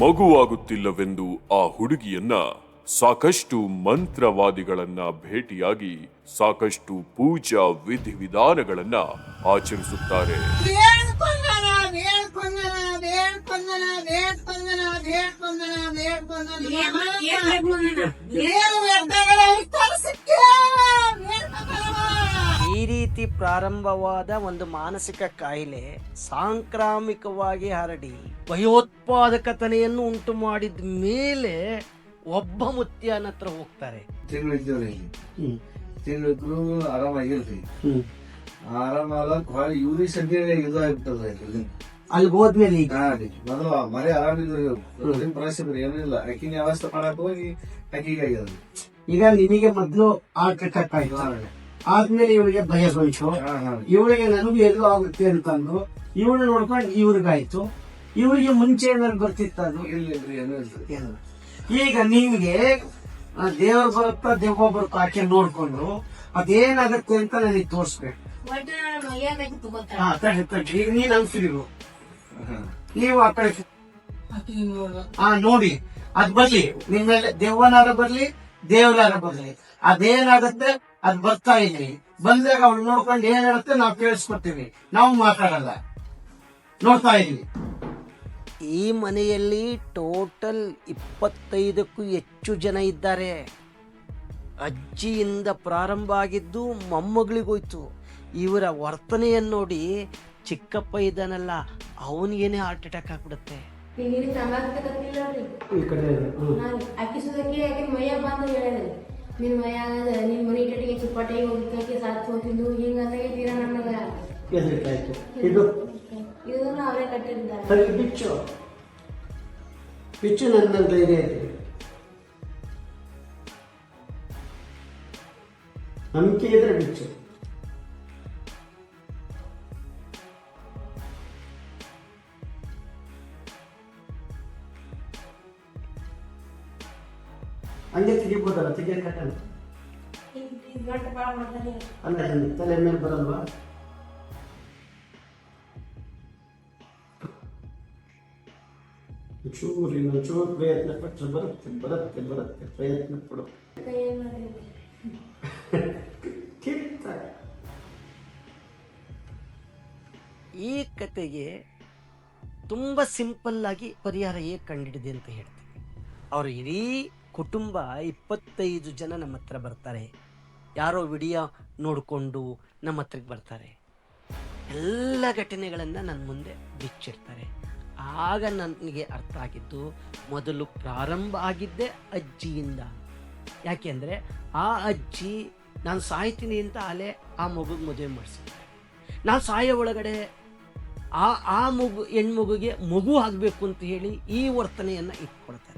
ಮಗುವಾಗುತ್ತಿಲ್ಲವೆಂದು ಆ ಹುಡುಗಿಯನ್ನ ಸಾಕಷ್ಟು ಮಂತ್ರವಾದಿಗಳನ್ನ ಭೇಟಿಯಾಗಿ ಸಾಕಷ್ಟು ಪೂಜಾ ವಿಧಿವಿಧಾನಗಳನ್ನ ಆಚರಿಸುತ್ತಾರೆ. ರೀತಿ ಪ್ರಾರಂಭವಾದ ಒಂದು ಮಾನಸಿಕ ಕಾಯಿಲೆ ಸಾಂಕ್ರಾಮಿಕವಾಗಿ ಹರಡಿ ಭಯೋತ್ಪಾದಕತನೆಯನ್ನು ಉಂಟು ಮಾಡಿದ ಮೇಲೆ ಒಬ್ಬ ಮುತ್ಯನ ಹತ್ರ ಹೋಗ್ತಾರೆ. ತಿಂಗಳು ತಿಂಗಳಿದ್ರು ಆರಾಮಾಗಿಲ್ರಿ ಆರಾಮಾಗ ಹೊಳೆ ಇವ್ರಿ ಸಂಖ್ಯೆ ಇದು ಆಗ್ಬಿಟ್ಟದ ಅಲ್ಲಿ ಹೋದ್ಮೇಲೆ ಈಗ? ಮೊದಲು ಮರಿ ಆರಾಮಿದ್ರಿ ಪರಿಸ್ಥಿತಿ ಏನಿಲ್ಲ ಆಕಿನ ವ್ಯವಸ್ಥೆ ಮಾಡಕ್ ಹೋಗಿ ಆಕಿಗೆ ಆಗ್ಯದ ಈಗ ನಿಮಗೆ ಮೊದಲು ಆಟ ಕಟ್ಟಾಯ್ತು ಆದ್ಮೇಲೆ ಇವಳಿಗೆ ಭಯ ಹೋಯ್ತು ಇವಳಿಗೆ ನನಗೂ ಎದು ಆಗುತ್ತೆ ಅಂತಂದು ಇವಳು ನೋಡ್ಕೊಂಡು ಇವ್ರಿಗಾಯ್ತು ಇವರಿಗೆ ಮುಂಚೆ ಏನಾದ್ರು ಬರ್ತಿತ್ತ ಅದು? ಈಗ ನಿಮ್ಗೆ ದೇವ್ರು ಬರುತ್ತಾ ದೆವ್ವ ಬರುತ್ತಾ ಆಕೆ ನೋಡ್ಕೊಂಡು ಅದೇನಾಗತ್ತೆ ಅಂತ ನನಗೆ ತೋರಿಸ್ಬೇಕು. ಈಗ ನೀನ್ ಅನ್ಸಿರು ನೀವು ಆ ಕಡೆ ಹಾ ನೋಡಿ ಅದ್ ಬರ್ಲಿ. ನಿಮ್ಮ ಮೇಲೆ ದೆವ್ವನಾರ ಬರ್ಲಿ ದೇವನಾರ ಬರ್ಲಿ ಅದೇನಾಗತ್ತೆ ಅದ್ ಬರ್ತಾ ಇಲ್ಲಿ. ಬಂದಾಗ ಅವ್ಳು ನೋಡ್ಕೊಂಡು ಏನ್ ಹೇಳುತ್ತೆ ನಾವು ಕೇಳಿಸ್ಕೊತೀವಿ. ನಾವು ಮಾತಾಡಲ್ಲ. ನೋಡ್ತಾ ಇದೀವಿ. ಈ ಮನೆಯಲ್ಲಿ ಟೋಟಲ್ ಇಪ್ಪತ್ತೈದಕ್ಕೂ ಹೆಚ್ಚು ಜನ ಇದ್ದಾರೆ. ಅಜ್ಜಿಯಿಂದ ಪ್ರಾರಂಭ ಆಗಿದ್ದು ಮೊಮ್ಮಗಳಿಗೋಯ್ತು ಇವರ ವರ್ತನೆಯನ್ನು ನೋಡಿ ಚಿಕ್ಕಪ್ಪ ಇದ್ದಾನಲ್ಲ, ಅವನಿಗೇನೆ ಹಾರ್ಟ್ ಅಟ್ಯಾಕ್ ಆಗ್ಬಿಡುತ್ತೆ. ಇಲ್ಲಿ ರೀ ಈ ಕಡೆ ನಾನು ಅಕ್ಕಿ ಸುದಕ್ಕೆ ಆಕೆ ಮೈಯಾಗ ಬಂದು ಹೇಳಿದ್ರಿ ನಿನ್ ಆಗದ ನಿನ್ ಮನೆ ಟಟಿಗೆ ಚಿಪ್ಪಟೆ ಹೋಗಿದ್ದಕ್ಕೆ ಸಾತ್ ಹೋಗ್ತಿದ್ದು ಹಿಂಗಂತಾಗೆ ತೀರ ನನ್ನಗ ಆಯ್ತು ಇದು? ಇದನ್ನ ಅವರೇ ಕಟ್ಟಿದ್ದಾರೆ. ಬಿಚ್ಚು. ಬಿಚ್ಚು ನನ್ನ ಧೈರ್ಯ ಐತಿ ನಂಬಿಕೆ ಇದ್ರೆ ಬಿಚ್ಚು. ಹಂಗೆ ತೆಗಿಬೋದಲ್ಲ ತೆಗಿಯಕ್ಕೆ ಕಟ್ಟಲ್ಲ ಅಲ್ಲ ಇದನ್ನ ತಲೆ ಮೇಲೆ ಬರಲ್ವಾ? ಚೂರು ಇನ್ನು ಚೂರು ಪ್ರಯತ್ನ ಪಟ್ಟರೆ ಬರುತ್ತೆ ಬರುತ್ತೆ ಬರುತ್ತೆ, ಪ್ರಯತ್ನ ಪಡು. ಈ ಕತೆಗೆ ತುಂಬ ಸಿಂಪಲ್ ಆಗಿ ಪರಿಹಾರ ಹೇಗೆ ಕಂಡಿಡಿದೆ ಅಂತ ಹೇಳ್ತೀನಿ. ಅವರು ಇಡೀ ಕುಟುಂಬ ಇಪ್ಪತ್ತೈದು ಜನ ನಮ್ಮ ಹತ್ರ ಬರ್ತಾರೆ. ಯಾರೋ ವಿಡಿಯೋ ನೋಡಿಕೊಂಡು ನಮ್ಮ ಹತ್ರಕ್ಕೆ ಬರ್ತಾರೆ. ಎಲ್ಲ ಘಟನೆಗಳನ್ನು ನನ್ನ ಮುಂದೆ ಬಿಚ್ಚಿರ್ತಾರೆ ಆಗ ನನಗೆ ಅರ್ಥ ಆಗಿದ್ದು, ಮೊದಲು ಪ್ರಾರಂಭ ಆಗಿದ್ದೆ ಅಜ್ಜಿಯಿಂದ. ಯಾಕೆಂದರೆ ಆ ಅಜ್ಜಿ ನಾನು ಸಾಯ್ತೀನಿ ಅಂತ ಅಲೆ ಆ ಮಗುಗೆ ಮದುವೆ ಮಾಡಿಸಿದ್ದಾರೆ ನಾನು ಸಾಯೋ ಒಳಗಡೆ ಆ ಆ ಮಗು, ಹೆಣ್ಮಗುಗೆ ಮಗು ಆಗಬೇಕು ಅಂತ ಹೇಳಿ ಈ ವರ್ತನೆಯನ್ನು ಇಟ್ಕೊಳ್ತಾರೆ.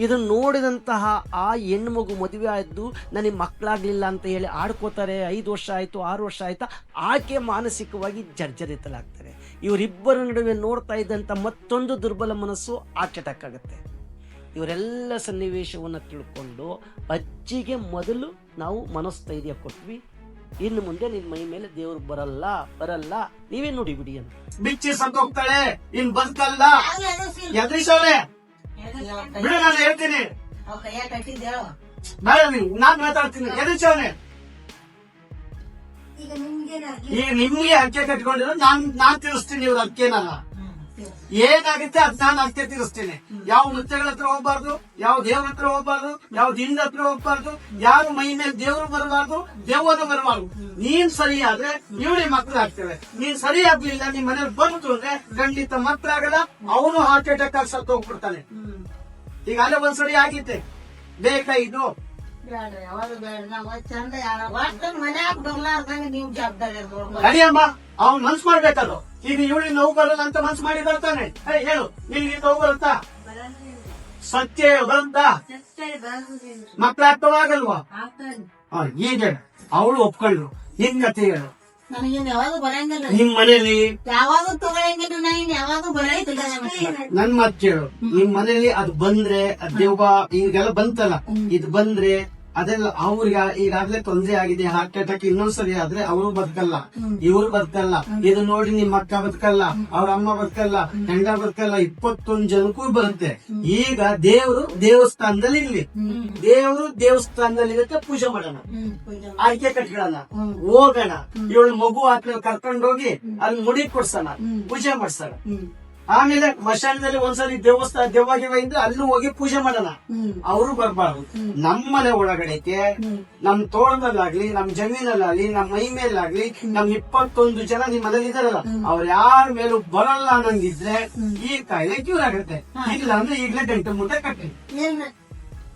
ಇದನ್ನು ನೋಡಿದಂತಹ ಆ ಹೆಣ್ಮಗು ಮದುವೆ ಆಯಿತು ನನಗೆ ಮಕ್ಕಳಾಗಲಿಲ್ಲ ಅಂತ ಹೇಳಿ ಆಡ್ಕೋತಾರೆ ಐದು ವರ್ಷ ಆಯಿತು ಆರು ವರ್ಷ ಆಯಿತಾ ಆಕೆ ಮಾನಸಿಕವಾಗಿ ಜರ್ಜರಿತಲಾಗ್ತಾರೆ. ಇವರಿಬ್ಬರ ನಡುವೆ ನೋಡ್ತಾ ಇದ್ದಂಥ ಮತ್ತೊಂದು ದುರ್ಬಲ ಮನಸ್ಸು ಆಚಟಕ್ ಆಗುತ್ತೆ ಇವರೆಲ್ಲ ಸನ್ನಿವೇಶವನ್ನು ತಿಳ್ಕೊಂಡು ಅಜ್ಜಿಗೆ ಮೊದಲು ನಾವು ಮನಸ್ಥೈರ್ಯ ಕೊಟ್ವಿ ಇನ್ನು ಮುಂದೆ ನಿನ್ ಮೈ ಮೇಲೆ ದೇವ್ರು ಬರಲ್ಲ ಬರಲ್ಲ ನೀವೇ ನೋಡಿ ಬಿಡಿ ಅಂತ. ಬಿಚ್ಚಿ ಸತ್ತೋಗ್ತಾಳೆ ಇನ್ ಬದುಕಲ್ಲ ಎದ್ರಿಸೋಳೆ ಬಿಡು ನಾನು ಹೇಳ್ತೀನಿ. ನಾನ್ ಮಾತಾಡ್ತೀನಿ. ಎದ್ರಿಸೋನೆ ಈಗ ನಿಮ್ಗೆ ಅಂಕೆ ಕಟ್ಕೊಂಡಿರೋ ನಾನ್ ನಾನ್ ತಿಳಿಸ್ತೀನಿ ಇವ್ರ ಅಕ್ಕೆನಲ್ಲ ಏನಾಗುತ್ತೆ ಅದ್ ನಾನು ಅಷ್ಟೇ ತೀರಿಸ್ತೇನೆ. ಯಾವ ನೃತ್ಯಗಳ ಹತ್ರ ಹೋಗ್ಬಾರ್ದು, ಯಾವ ದೇವ್ರ ಹತ್ರ ಹೋಗ್ಬಾರ್ದು, ಯಾವ ದಿನ ಹತ್ರ ಹೋಗ್ಬಾರ್ದು, ಯಾರು ಮೈ ಮೇಲೆ ದೇವ್ರು ಬರಬಾರ್ದು ದೇವನು ಬರಬಾರ್ದು. ನೀನ್ ಸರಿ ಆದ್ರೆ ಇವಳಿ ಮಕ್ಳು ಆಗ್ತೇವೆ. ನೀನ್ ಸರಿ ಆಗ್ಲಿಲ್ಲ, ನಿಮ್ ಮನೇಲಿ ಬಂತು ಅಂದ್ರೆ ಖಂಡಿತ ಮಕ್ಕಳಾಗಲ್ಲ ಅವನು ಹಾರ್ಟ್ ಅಟ್ಯಾಕ್ ಆಗಿ ಸತ್ತು ಹೋಗ್ಬಿಡ್ತಾನೆ. ಈಗ ಅಲ್ಲೇ ಒಂದ್ಸರಿ ಆಗಿತ್ತೆ ಬೇಕಾ ಇದು ಬೇಡ ಯಾವಾಗ ಬೇಡ. ನಾವು ಚಂದ ಯಾರ ಒಟ್ಟು ಮನ್ಯಾಗ ಬರ್ಲಾರ್ದಂಗ ನೀವು ಜವಾಬ್ದಾರಿ ನೋಡ್ಬೋದು ಅಡಿಯಮ್ಮ ಅವ್ನ್ ಮನ್ಸ್ ಮಾಡ್ಬೇಕಲ್ಲ. ಈಗ ಇವಳಿ ನೋವು ಬರಲ್ಲ ಅಂತ ಮನ್ಸ್ ಮಾಡಿ ಬರ್ತಾನೆ. ಹೇಳು ನಿನ್ಗೆ ನೋವು ಬರುತ್ತಾ ಸತ್ಯ ಮಕ್ಳ ಅರ್ಥವಾಗಲ್ವಾ ಈಗ ಅವಳು ಒಪ್ಕೊಂಡ್ರು ಹೇಳು. ನನಗೇನ್ ಯಾವಾಗ ಬರಂಗಿಲ್ಲ. ನಿಮ್ ಮನೇಲಿ? ಯಾವಾಗ ತಗೊಳಂಗಿಲ್ಲ ನಾನು ಯಾವಾಗ ನನ್ ಮಾತು ಕೇಳು. ನಿಮ್ ಮನೇಲಿ ಅದು ಬಂದ್ರೆ ಅದ್ ದೆವ್ವ ಈಗೆಲ್ಲ ಬಂತಲ್ಲ. ಇದು ಬಂದ್ರೆ ಅದೆಲ್ಲ ಅವ್ರಿಗೆ ಈಗಾಗ್ಲೇ ತೊಂದರೆ ಆಗಿದೆ ಹಾರ್ಟ್ ಅಟ್ಯಾಕ್ ಇನ್ನೊಂದ್ಸರಿ ಆದ್ರೆ ಅವರು ಬದುಕಲ್ಲ. ಇವ್ರು ಬದುಕಲ್ಲ. ಇದು ನೋಡಿ ನಿಮ್ಮ ಅಕ್ಕ ಬದುಕಲ್ಲ ಅವ್ರ ಅಮ್ಮ ಬದುಕಲ್ಲ ಹೆಂಡ ಬದುಕಲ್ಲ ಇಪ್ಪತ್ತೊಂದ್ ಜನಕ್ಕೂ ಬರುತ್ತೆ. ಈಗ ದೇವರು ದೇವಸ್ಥಾನದಲ್ಲಿ ಇರ್ಲಿ. ದೇವರು ದೇವಸ್ಥಾನದಲ್ಲಿ ಇರುತ್ತೆ ಪೂಜೆ ಮಾಡೋಣ. ಆಯ್ಕೆ ಕಟ್ಕೊಳ್ಳೋಣ. ಹೋಗೋಣ. ಇವಳು ಮಗು ಆತ್ಮ ಕರ್ಕೊಂಡೋಗಿ ಅಲ್ಲಿ ಮುಡಿ ಕೊಡ್ಸೋಣ. ಪೂಜೆ ಮಾಡ್ಸೋಣ. ಆಮೇಲೆ ಮಶಾನದಲ್ಲಿ ಒಂದ್ಸಲಿ ದೇವಸ್ಥಾನ ದೇವಾಗಿವ ಇದ್ರೆ ಅಲ್ಲೂ ಹೋಗಿ ಪೂಜೆ ಮಾಡೋಣ ಅವರು ಬರ್ಬಾರ್ದು. ನಮ್ಮನೆ ಒಳಗಡೆಗೆ ನಮ್ ತೋಟದಲ್ಲಾಗ್ಲಿ ನಮ್ ಜಮೀನಲ್ಲಾಗ್ಲಿ ನಮ್ ಮೈ ಮೇಲಾಗ್ಲಿ ನಮ್ ಇಪ್ಪತ್ತೊಂದು ಜನ ನಿಮ್ ಮನೇಲಿ ಇದಾರಲ್ಲ ಅವ್ರ ಯಾರ ಮೇಲೂ ಬರಲ್ಲ ಅನ್ನಂಗಿದ್ರೆ ಈ ಕಾಯಿಲೆ ಕ್ಯೂರ್ ಆಗುತ್ತೆ. ಇಲ್ಲ ಅಂದ್ರೆ ಈಗ್ಲೇ ಗಂಟೆ ಮುಂದೆ ಕಟ್ಟಿ.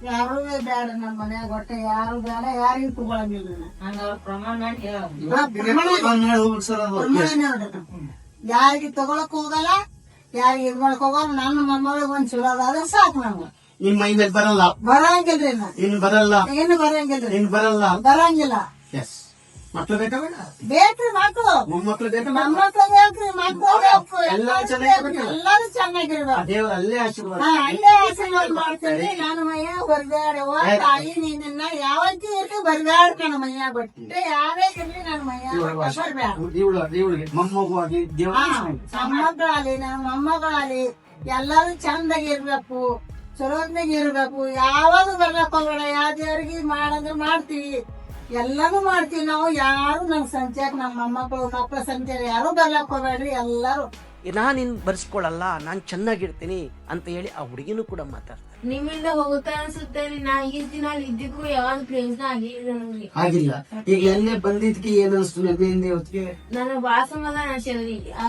ಯಾರು ಬೇಡ ನಮ್ಮ ಮನ್ಯಾಗ ಹೊಟ್ಟೆ ಯಾರು ಬೇಡ ಯಾರಿಗೂ ತಗೊಳಂಗಿಲ್ಲ ಪ್ರಮಾಣ ಯಾರಿಗೆ ತಗೊಳಕ್ ಹೋಗಲ್ಲ ಯಾರಿಗೆ ಇದ್ ಮಾಡಕ್ ಹೋಗಲ್ಲ ನನ್ನ ಮೊಮ್ಮಗಳಿಗೆ ಒಂದ್ ಚಲೋ ಅದಾದ್ರೆ ಸಾಕು ನಮ್ಗೆ ನಿಮ್ ಮೈ ಮೇಲೆ ಬರಲ್ಲ? ಬರಂಗಿಲ್ರಿ ಇನ್ ಬರಲ್ಲ? ಏನು ಬರಂಗಿಲ್ರಿ ಇನ್ ಬರಲ್ಲ? ಬರಂಗಿಲ್ಲ. ಎಸ್ ಮಕ್ಳು ಬೇಕಾ ಬೇಡ? ಬೇಕ್ರಿ ಮಕ್ಳು. ಮೊಮ್ಮಕ್ಳು ಬೇಕಾ ಬೇಡ? ಮೊಮ್ಮಕ್ಳು ಬೇಕ್ರಿ ಮಕ್ಳು ಬೇಕು. ಎಲ್ಲರೂ? ಎಲ್ಲಾರು ಚೆನ್ನಾಗಿರ್ಬೇಕು. ದೇವ್ರು ಅಲ್ಲೇ ಆಶೀರ್ವಾದ. ಅಲ್ಲೇ ಆಶೀರ್ವಾದ ನಾನು ತಾಯಿ ನಿನ್ನ ಯಾವತ್ತೂ ಇರ್ಲಿ ಬರ್ಬ್ಯಾಡ ನನ್ನ ಬಟ್ಟೆ ಯಾರೇ ಇರ್ಲಿ ನನ್ನ ಇವಳು ಇವಳಿಗೆ ದೇವ್ರ ಎಲ್ಲಾರು ಚಂದಾಗಿ ಇರ್ಬೇಕು. ಚಲೋದ್ನಾಗ ಇರ್ಬೇಕು. ಯಾವಾಗ ಬರ್ಬೇಕು ಹೋಗ್ಬೇಡ ಯಾವ ದೇವ್ರಿಗೆ ಮಾಡಂದ್ರೆ ಮಾಡ್ತೀವಿ. ಎಲ್ಲಾನು ಮಾಡ್ತೀವಿ ನಾವು. ಯಾರು ನಮ್ ಸಂಚಾಕ್ ನಮ್ಮ ಮೊಮ್ಮಕ್ಕಳು ಮಕ್ಕಳ ಸಂಚಾರ ಯಾರು ಬರ್ಲಕ್ ಹೋಗ್ಬೇಡ್ರಿ ಎಲ್ಲಾರು. ನಾನು ಇನ್ ಬರ್ಸ್ಕೊಳಲ್ಲ ನಾನ್ ಚೆನ್ನಾಗಿರ್ತೀನಿ ಅಂತ ಹೇಳಿ ಆ ಹುಡುಗಿನೂ ಕೂಡ ಮಾತಾಡ್ತಾರೆ. ನಿಮ್ಮಿಂದ ಹೋಗುತ್ತಾ ಅನ್ಸುತ್ತೆ ರೀ. ನಾ ಈ ದಿನ ಅಲ್ಲಿ ಇದ್ದಿದ್ದು ಯಾವಾಗ ಪ್ರಯೋಜನ ಆಗಿಲ್ಲ ನನಗೆ ಆಗಿಲ್ಲ. ಈಗ ಎಲ್ಲೇ ಬಂದಿದ್ಕೆ ಏನ್ ಅನ್ಸ್ತು ನೆನ್ನೆಯಿಂದ ಇವತ್ತಿಗೆ ನಾನು ಬಾಳ ಸಮಾಧಾನ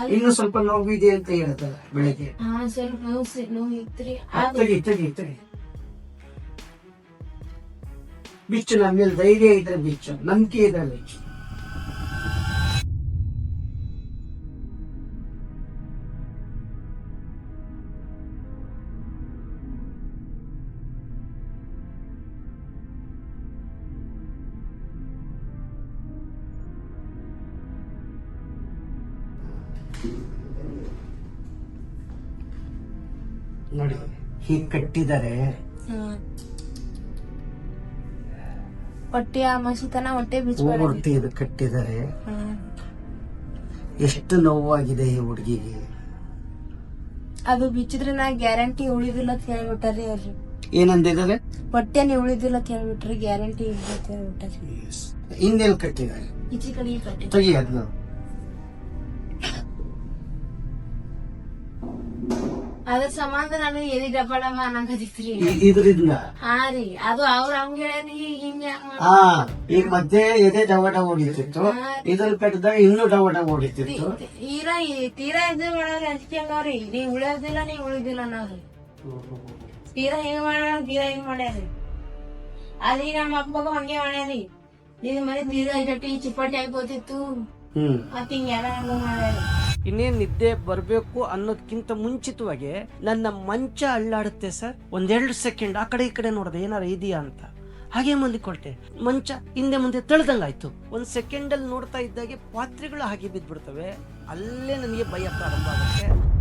ಇನ್ನು ಸ್ವಲ್ಪ ನೋವಿದೆ ಅಂತ ಹೇಳ್ತಾರ ಬೆಳಿಗ್ಗೆ. ಹಾ ಸ್ವಲ್ಪ ನೋವು ಸಿ- ನೋವು ಇತ್ರಿ ತೆಗಿ ತೆಗಿ ತೆಗಿ. ಬಿಚ್ಚು ನಮ್ಮ ಮೇಲೆ ಧೈರ್ಯ ಇದ್ರೆ ಬಿಚ್ಚು ನಂಬಿಕೆ ಇದ್ರೆ ಬಿಚ್ಚು ನೋಡಿ ಹೀಗ್ ಕಟ್ಟಿದ್ದಾರೆ ಹೊಟ್ಟೆ ಆ ಮಸಿತನ ಹೊಟ್ಟೆ ಬಿಚ್ಚಿ ಇದು ಕಟ್ಟಿದ್ದಾರೆ. ಎಷ್ಟು ನೋವಾಗಿದೆ ಈ ಹುಡುಗಿಗೆ. ಅದು ಬಿಚ್ಚಿದ್ರೆ ನಾ ಗ್ಯಾರಂಟಿ ಉಳಿದಿಲ್ಲ ಅಂತ ಹೇಳ್ಬಿಟ್ಟಾರಿ ಅವ್ರು. ಏನಂದಿದ್ದಾರೆ? ಉಳಿದಿಲ್ಲ ಅಂತ ಹೇಳ್ಬಿಟ್ರಿ ಗ್ಯಾರಂಟಿ ಇಲ್ಲ ಅಂತ ಹೇಳ್ಬಿಟ್ಟಾರಿ. ಹಿಂದೆಲ್ ಕಟ್ಟಿದ್ದಾರೆ? ಈಚೆ ಕಡೆ ಕಟ್ಟಿ ತೆಗಿ ಅದನ್ನ ಅದ್ರ ಸಂಬಂಧ ನಾನು ಎದಿ ಡಬ್ಬಡಮ್ಮ ಅನ್ನಂಗದಿತ್ರಿ ಇದರಿಂದ? ಹಾ ರೀ ಅದು ಅವ್ರ ಹಂಗ ಹೇಳ್ಯಾರಿ ಹಿಂಗ ಹಾ ಈಗ ಮಧ್ಯೆ ಎದೆ ಡವಟ ಓಡಿತಿತ್ತು ಇದ್ರ ಪೆಟ್ಟದಾಗ ಇನ್ನೂ ಡವಟ ಓಡಿತಿತ್ತು ತೀರಾ ತೀರಾ ಇದು ಮಾಡೋರಿ ಅಂಜಿಕೆ ಅವ್ರಿ ನೀ ಉಳಿಯೋದಿಲ್ಲ ನೀ ಉಳಿದಿಲ್ಲ ಅನ್ನೋರಿ ತೀರಾ ಹಿಂಗ್ ಮಾಡ್ಯಾರ ತೀರಾ ಹಿಂಗ್ ಮಾಡ್ಯಾರಿ. ಅಲ್ಲಿ ನಮ್ಮ ಅಪ್ಪಗ ಹಂಗೆ ಮಾಡ್ಯಾರಿ. ನಿನ್ ಮನೆ ತೀರಾ ಇರಟ್ಟಿ ಚಿಪ್ಪಟ್ಟಿ ಆಗ್ಬೋದಿತ್ತು ಮತ್ ಹಿಂಗೆಲ್ಲ ಹಂಗ ಮಾಡ್ಯಾರಿ. ಇನ್ನೇನ್ ನಿದ್ದೆ ಬರಬೇಕು ಅನ್ನೋದಕ್ಕಿಂತ ಮುಂಚಿತವಾಗಿ ನನ್ನ ಮಂಚ ಅಳ್ಳಾಡುತ್ತೆ ಸರ್. ಒಂದೆರಡು ಸೆಕೆಂಡ್ ಆ ಕಡೆ ಈ ಕಡೆ ನೋಡಿದೆ ಏನಾರ ಇದೆಯಾ ಅಂತ. ಹಾಗೆ ಮಲ್ಲಿಕೊಳ್ತೆ ಮಂಚ ಹಿಂದೆ ಮುಂದೆ ತಳ್ದಂಗಾಯ್ತು. ಒಂದು ಸೆಕೆಂಡ್ ಅಲ್ಲಿ ನೋಡ್ತಾ ಇದ್ದಾಗೆ ಪಾತ್ರೆಗಳು ಹಾಗೆ ಬಿದ್ದ್ಬಿಡ್ತವೆ ಅಲ್ಲೇ ನನಗೆ ಭಯ ಪ್ರಾರಂಭ ಆಗುತ್ತೆ.